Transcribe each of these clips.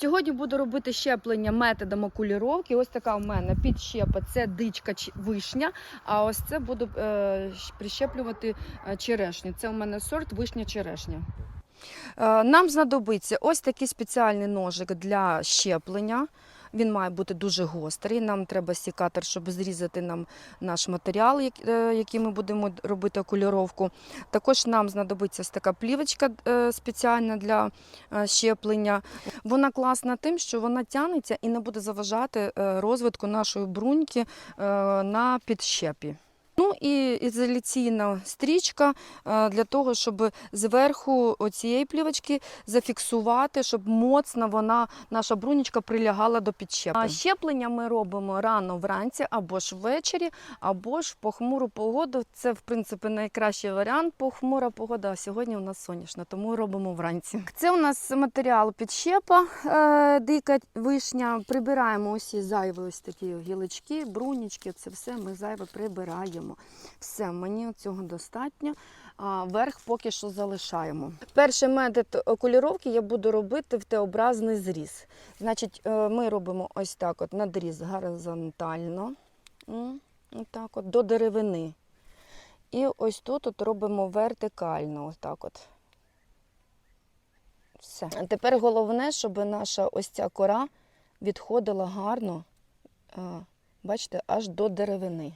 Сьогодні буду робити щеплення методом окуліровки. Ось така у мене підщепа це дичка вишня. А ось це буду е, прищеплювати е, черешню. Це у мене сорт вишня черешня. Е, Нам знадобиться ось такий спеціальний ножик для щеплення. Він має бути дуже гострий. Нам треба сікатор, щоб зрізати нам наш матеріал, е, який ми будемо робити кольоровку. Також нам знадобиться така плівочка е, спеціальна для е, щеплення. Вона класна тим, що вона тянеться і не буде заважати розвитку нашої бруньки на підщепі. І ізоляційна стрічка е, для того, щоб зверху цієї плівочки зафіксувати, щоб моцно вона, наша брунічка прилягала до підщепи. А щеплення ми робимо рано вранці або ж ввечері, або ж в похмуру погоду. Це, в принципі, найкращий варіант. Похмура погода, а сьогодні у нас сонячно, тому робимо вранці. Це у нас матеріал підщепа, е, дика вишня. Прибираємо усі зайві ось такі гілочки, брунічки. Це все ми зайве прибираємо. Все, мені цього достатньо. А верх поки що залишаємо. Перший метод окуліровки я буду робити в Т-образний зріз. Значить, е, ми робимо ось так: от надріз горизонтально, отак от, до деревини. І ось тут от робимо вертикально. Ось так от. Все. А тепер головне, щоб наша ось ця кора відходила гарно, е, бачите, аж до деревини.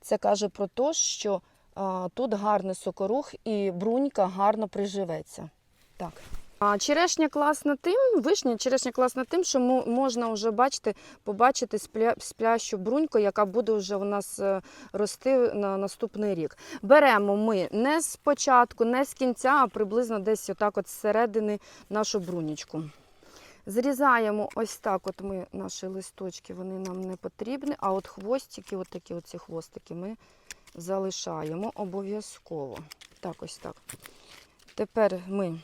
Це каже про те, що а, тут гарний сокорух і брунька гарно приживеться. Так. А черешня класна тим, вишня черешня класна тим, що мо- можна вже бачити, побачити спля, сплящу бруньку, яка буде вже у нас е, рости на наступний рік. Беремо ми не з початку, не з кінця, а приблизно десь отак от зсередини нашу брунічку. Зрізаємо ось так, от ми наші листочки, вони нам не потрібні, а от хвостики, от такі оці хвостики ми залишаємо обов'язково. Так, ось так. Тепер ми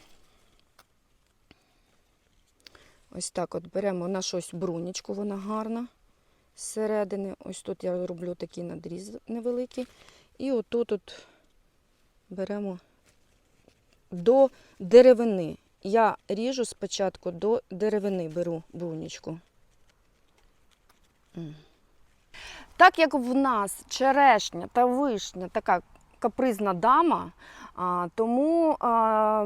ось так от беремо нашу ось брунічку, вона гарна зсередини. Ось тут я роблю такий надріз невеликий. І отут от беремо до деревини. Я ріжу спочатку до деревини, беру брунічку. Так як в нас черешня та вишня така капризна дама, тому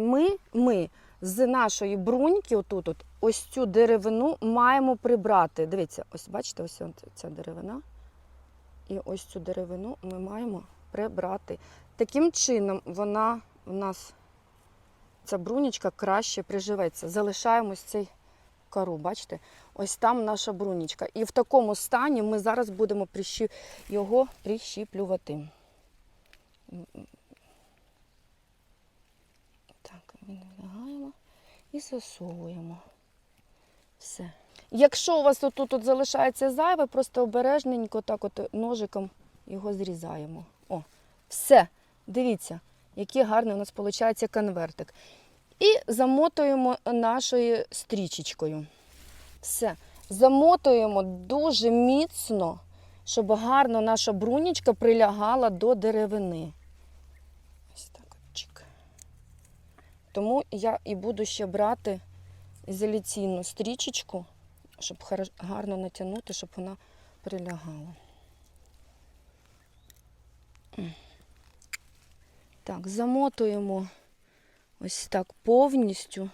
ми, ми з нашої бруньки, отут, от, ось цю деревину маємо прибрати. Дивіться, ось бачите, ось ця деревина. І ось цю деревину ми маємо прибрати. Таким чином вона в нас ця брунічка краще приживеться. Залишаємо ось цей кору, бачите? Ось там наша брунічка. І в такому стані ми зараз будемо прищі... його прищіплювати. Так, відлягаємо і засовуємо. Все. Якщо у вас тут, тут залишається зайве, просто обережненько так от ножиком його зрізаємо. О, все. Дивіться, який гарний у нас виходить конвертик. І замотуємо нашою стрічечкою. Все. Замотуємо дуже міцно, щоб гарно наша брунічка прилягала до деревини. Ось так чик. Тому я і буду ще брати ізоляційну стрічечку, щоб гарно натягнути, щоб вона прилягала. Так, замотуємо ось так повністю.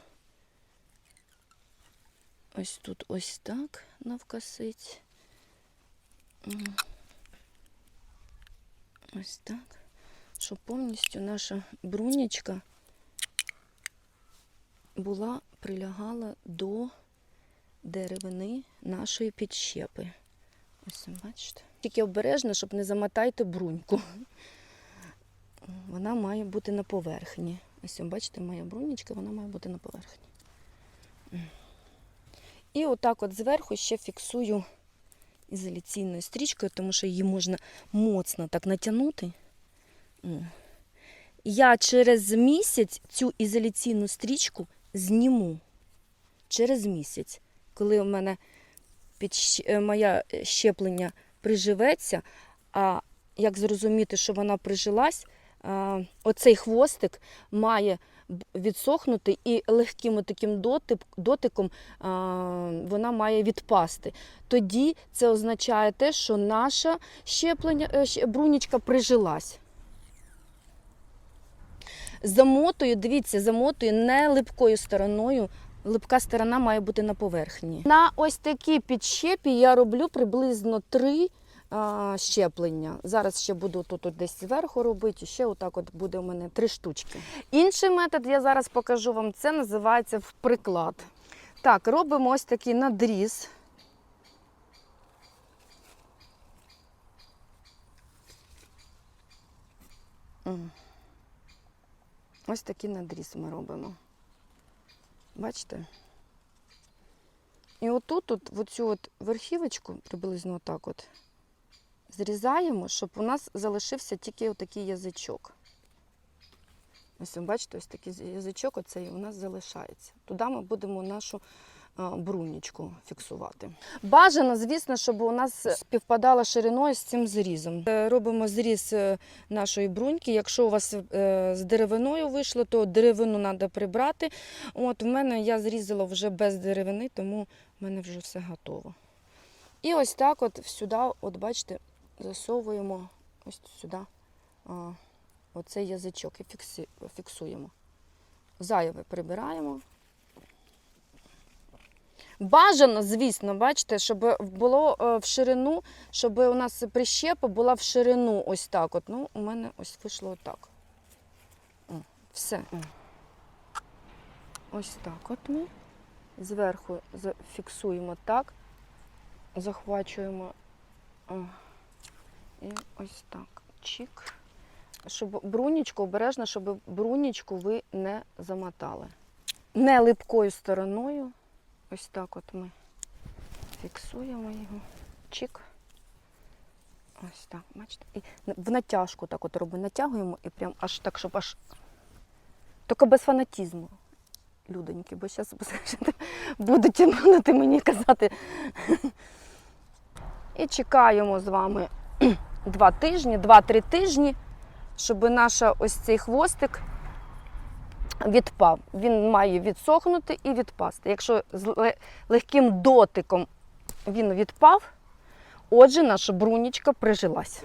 Ось тут ось так навкосить. Ось так. Щоб повністю наша брунічка була прилягала до деревини нашої підщепи. Ось бачите. Тільки обережно, щоб не замотайте бруньку. Вона має бути на поверхні. Ось бачите, моя брунічка, вона має бути на поверхні. І отак от зверху ще фіксую ізоляційною стрічкою, тому що її можна моцно так натягнути. Я через місяць цю ізоляційну стрічку зніму. Через місяць, коли у мене підщ- е, моє щеплення приживеться, а як зрозуміти, що вона прижилась, оцей хвостик має відсохнути і легким таким дотиком а, вона має відпасти. Тоді це означає те, що наша щеплення, е, брунічка прижилась. Замотую, дивіться, замотую не липкою стороною. Липка сторона має бути на поверхні. На ось такі підщепі я роблю приблизно три а, щеплення. Зараз ще буду тут десь зверху робити, ще отак от буде у мене три штучки. Інший метод я зараз покажу вам, це називається в приклад. Так, робимо ось такий надріз. Ось такий надріз ми робимо. Бачите? І отут, от, в оцю от верхівочку, приблизно отак от, зрізаємо, щоб у нас залишився тільки отакий язичок. Ось ви бачите, ось такий язичок оцей у нас залишається. Туди ми будемо нашу брунічку фіксувати. Бажано, звісно, щоб у нас співпадала шириною з цим зрізом. Е, Робимо зріз е, нашої бруньки. Якщо у вас е, з деревиною вийшло, то деревину треба прибрати. От в мене я зрізала вже без деревини, тому в мене вже все готово. І ось так, от сюди, от бачите, засовуємо ось сюди оцей язичок і фіксуємо. Зайве прибираємо. Бажано, звісно, бачите, щоб було е, в ширину, щоб у нас прищепа була в ширину ось так. От. Ну, у мене ось вийшло отак. Все. Ось так от ми зверху зафіксуємо так, захвачуємо і ось так. Чик. Щоб брунічку, обережно, щоб брунічку ви не замотали. Не липкою стороною. Ось так от ми фіксуємо його. Чик. Ось так, бачите. І в натяжку так от робимо. Натягуємо і прям аж так, щоб аж. Тільки без фанатізму, людоньки, бо зараз будуть мені казати. І чекаємо з вами два тижні, два-три тижні, щоб наш ось цей хвостик відпав. Він має відсохнути і відпасти. Якщо з легким дотиком він відпав, отже, наша брунічка прижилась.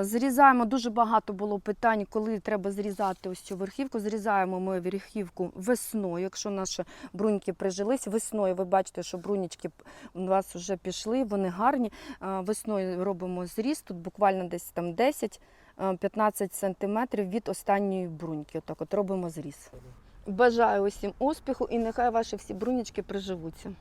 Зрізаємо дуже багато було питань, коли треба зрізати ось цю верхівку. Зрізаємо ми верхівку весною. Якщо наші бруньки прижились, весною ви бачите, що брунічки у вас вже пішли, вони гарні. Весною робимо зріз, тут буквально десь там 10 е, 15 сантиметрів від останньої бруньки. Отак от робимо зріз. Бажаю усім успіху і нехай ваші всі брунічки приживуться.